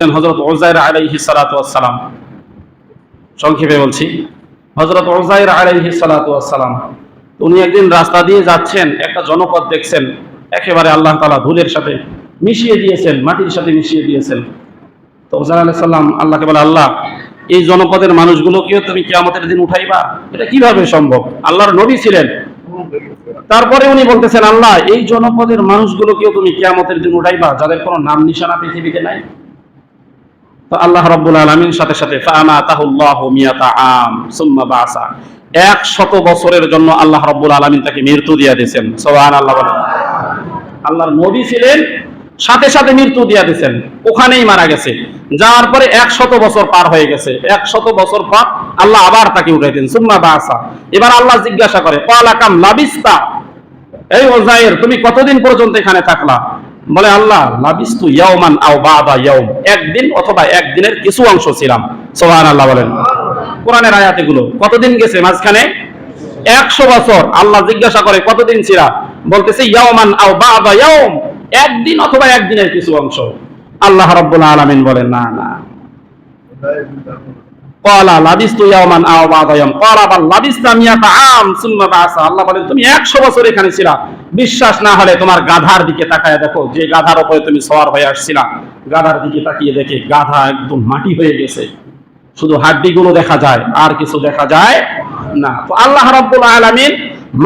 হজরত ওজাইর আলাইহি সালাম সংক্ষেপে বলছি হজরত ওজাইর আলাইহি সালাম উনি একদিন রাস্তা দিয়ে যাচ্ছেন, একটা জনপদ দেখছেন, একেবারে আল্লাহ তালা ধুলের সাথে মিশিয়ে দিয়েছেন, মাটির সাথে মিশিয়ে দিয়েছেন। তো ওজাইর আলাইহিস সালাম আল্লাহকে বলে, আল্লাহ, এই জনপদের মানুষগুলোকেও তুমি কিয়ামতের দিন উঠাইবা? এটা কীভাবে সম্ভব? আল্লাহর নবী ছিলেন। তারপরে উনি বলতেছেন, আল্লাহ, এই জনপদের মানুষগুলোকেও তুমি কিয়ামতের দিন উঠাইবা, যাদের কোনো নাম নিশানা পৃথিবীতে নাই? আল্লাহ রাব্বুল আলামিন সাথে সাথে এক শত বছরের জন্য আল্লাহ রাব্বুল আলামিন তাকে মৃত্যু দিয়ে দিয়েছেন। সুবহানাল্লাহ বলেন। আল্লাহর নবী ছিলেন, সাথে সাথে মৃত্যু দিয়ে দিয়েছেন। ওখানেই মারা গেছে। যাওয়ার পরে এক শত বছর পার হয়ে গেছে। এক শত বছর পর আল্লাহ আবার তাকে উঠাইতেন সুম্মা বাসা এবার আল্লাহ জিজ্ঞাসা করে পালাকাম লাবিস্তা? এই ওজাইর তুমি কতদিন পর্যন্ত এখানে থাকলা? বলে, আল্লাহ, লাবিস্তু ইয়াওমান আও বাদা ইয়াউম একদিন অথবা একদিনের কিছু অংশ ছিলাম। সোহান আল্লাহ বলেন। কোরআনের আয়াত এগুলো কতদিন গেছে মাঝখানে? একশো বছর। আল্লাহ জিজ্ঞাসা করে, কতদিন ছিলা? বলতেছে, ইয়াওমান আও বাদা ইয়াউম একদিন অথবা একদিনের কিছু অংশ। আল্লাহ রাব্বুল আলামিন বলেন, না না। কলা লাবিস্তু ইয়াওমান আও কলা বাল লাবিস্তা মিয়াতা আম সুম্মা বাসা আল্লাহ বলেন, তুমি 100 বছর এখানে ছিলা। বিশ্বাস না হলে তোমার গাধার দিকে তাকায় দেখো, যে গাধার উপরে তুমি সওয়ার হয়ে আসছিলা। গাধার দিকে তাকিয়ে দেখে গাধা একদম মাটি হয়ে গেছে। শুধু হাড্ডিগুলো দেখা যায়, আর কিছু দেখা যায় না। তো আল্লাহ রাব্বুল আলামিন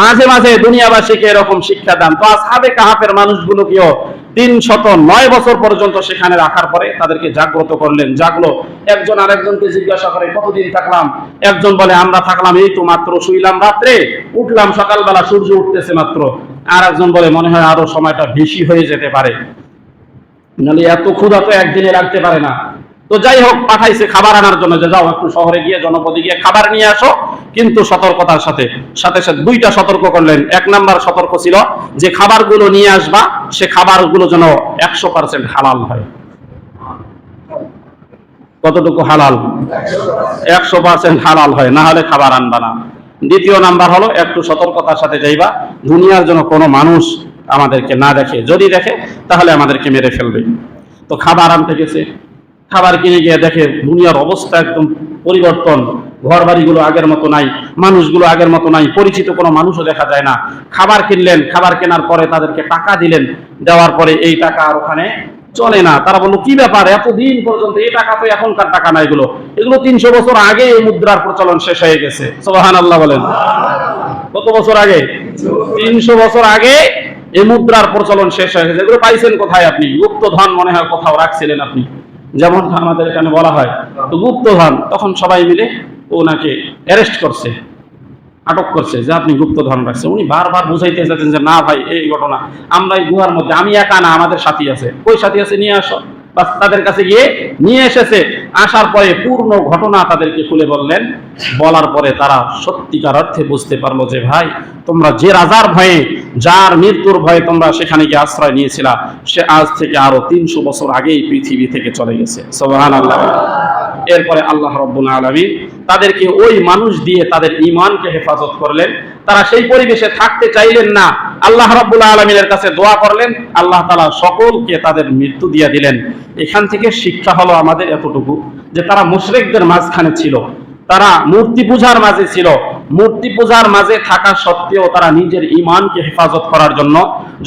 মাঝে মাঝে দুনিয়াবাসীকে এরকম শিক্ষা দান। তো আসহাবে কাহাফের মানুষগুলোকেও তিন শত নয় বছর পর্যন্ত সেখানে রাখার পরে তাদেরকে জাগ্রত করলেন। জাগলো। একজন আরেকজনকে জিজ্ঞাসা করে, কতদিন থাকলাম? একজন বলে, আমরা থাকলাম এই তো মাত্র শুইলাম রাত্রে। উঠলাম সকালবেলা, সূর্য উঠতেছে মাত্র। আর একজন বলে, মনে হয় আরও সময়টা বেশি হয়ে যেতে পারে। নাহলে এত ক্ষুধা তো একদিনে রাখতে পারে না। তো যাই হোক, পাঠাইছে খাবার আনার জন্য। যে যাও, একটু শহরে গিয়ে, জনপদে গিয়ে খাবার নিয়ে আসো। কিন্তু সতর্কতার সাথে সাথে সাথে দুইটা সতর্ক করলেন। এক নাম্বার সতর্ক ছিল যে খাবারগুলো নিয়ে আসবা, সে খাবারগুলো যেন একশো পার্সেন্ট হালাল হয়। কতটুকু হালাল? একশো পার্সেন্ট হালাল হয়, না হলে খাবার আনবা না। দ্বিতীয় নাম্বার হলো, একটু সতর্কতার সাথে যাইবা। দুনিয়ার জন্য কোনো মানুষ আমাদেরকে না দেখে। যদি দেখে, তাহলে আমাদেরকে মেরে ফেলবে। তো খাবার আনতে গেছে। খাবার কিনে গিয়ে দেখে, দুনিয়ার অবস্থা একদম পরিবর্তন। ঘর বাড়িগুলো আগের মতো নাই, মানুষগুলো আগের মতো নাই, পরিচিত কোনো মানুষও দেখা যায় না। খাবার কিনলেন, খাবার কেনার পরে তাদেরকে টাকা দিলেন, দেওয়ার পরে এই টাকা আর ওখানে চলে না। তারা বলল, কি ব্যাপার? এতদিন পর্যন্ত এই টাকা তো এখনকার টাকা না এগুলো। এগুলো তিনশো বছর আগে এই মুদ্রার প্রচলন শেষ হয়ে গেছে। সোহান আল্লাহ বলেন। কত বছর আগে? তিনশো বছর আগে এই মুদ্রার প্রচলন শেষ হয়ে গেছে। এগুলো পাইছেন কোথায় আপনি? গুপ্ত ধন মনে হয় কোথাও রাখছিলেন আপনি। যেমন আমাদের এখানে বলা হয়, তো গুপ্ত ধন তখন সবাই মিলে ওনাকে অ্যারেস্ট করছে, আটক করছে, যে আপনি গুপ্ত গুপ্তধন রাখছে উনি বারবার বুঝাইতে চাচ্ছেন যে, না ভাই, এই ঘটনা আমরা এই গুহার মধ্যে, আমি একা না, আমাদের সাথী আছে। ওই সাথী আছে? নিয়ে আসো। বাস তাদের কাছে গিয়ে, নিয়ে এসেছে। আসার পরে পূর্ণ ঘটনা তাদেরকে খুলে বললেন। বলার পরে তারা সত্যিকার অর্থে বুঝতে পারল যে, ভাই, তোমরা যে রাজার ভয়ে, যার মৃত্যুর ভয়ে তোমরা সেখানে গিয়ে আশ্রয় নিয়েছিলা, সে আজ থেকে আরও তিনশো বছর আগেই পৃথিবী থেকে চলে গেছে। সোহান আল্লাহ এরপরে আল্লাহ রব্বুল আলমী তাদেরকে ওই মানুষ দিয়ে তাদের ইমানকে হেফাজত করলেন। তারা সেই পরিবেশে থাকতে চাইলেন না আল্লাহ রব্বুল আলমিনের কাছে দোয়া করলেন, আল্লাহ তালা সকলকে তাদের মৃত্যু দিয়ে দিলেন। এখান থেকে শিক্ষা হলো আমাদের এতটুকু, যে তারা মুশরেকদের মাঝখানে ছিল, তারা মূর্তি পূজার মাঝে ছিল। মূর্তি পূজার মাঝে থাকা সত্ত্বেও তারা নিজের ইমানকে হেফাজত করার জন্য,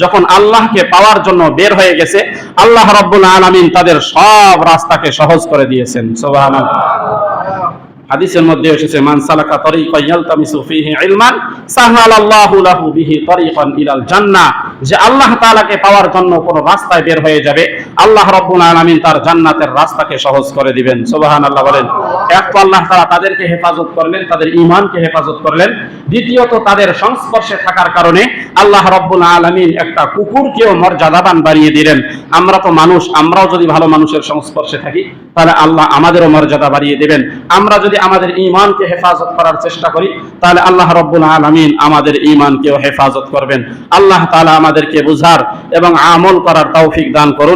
যখন আল্লাহকে পাওয়ার জন্য বের হয়ে গেছে, আল্লাহ রব্বুল আলমিন তাদের সব রাস্তাকে সহজ করে দিয়েছেন। সুবহানাল্লাহ। হাদিসের মধ্যে এসেছে, মান সালাকা তরিকান ইয়ালতামিসু ফিহি ইলমান, সাহালাল্লাহু লাহু বিহি তরিকান ইলাল জান্নাহ। যে আল্লাহ তাআলাকে পাওয়ার জন্য কোন রাস্তায় বের হয়ে যাবে, আল্লাহ রাব্বুল আলামিন তার জান্নাতের রাস্তাকে সহজ করে দিবেন। সুবহানাল্লাহ বলেন, এক তো আল্লাহ তাআলা তাদেরকে হেফাজত করলেন, তাদের ঈমানকে হেফাজত করলেন দ্বিতীয়ত তাদের সংস্পর্শে থাকার কারণে আল্লাহ রাব্বুল আলামিন একটা কুকুরকেও মর্যাদাবান বাড়িয়ে দিলেন। আমরা তো মানুষ, আমরাও যদি ভালো মানুষের সংস্পর্শে থাকি, তাহলে আল্লাহ আমাদেরও মর্যাদা বাড়িয়ে দেবেন। আমরা যদি আমাদের ঈমানকে হেফাজত করার চেষ্টা করি, তাহলে আল্লাহ রব্বুল আলামিন আমাদের ঈমানকেও হেফাজত করবেন। আল্লাহ তাআলা আমাদেরকে বুঝার এবং আমল করার তৌফিক দান করুন।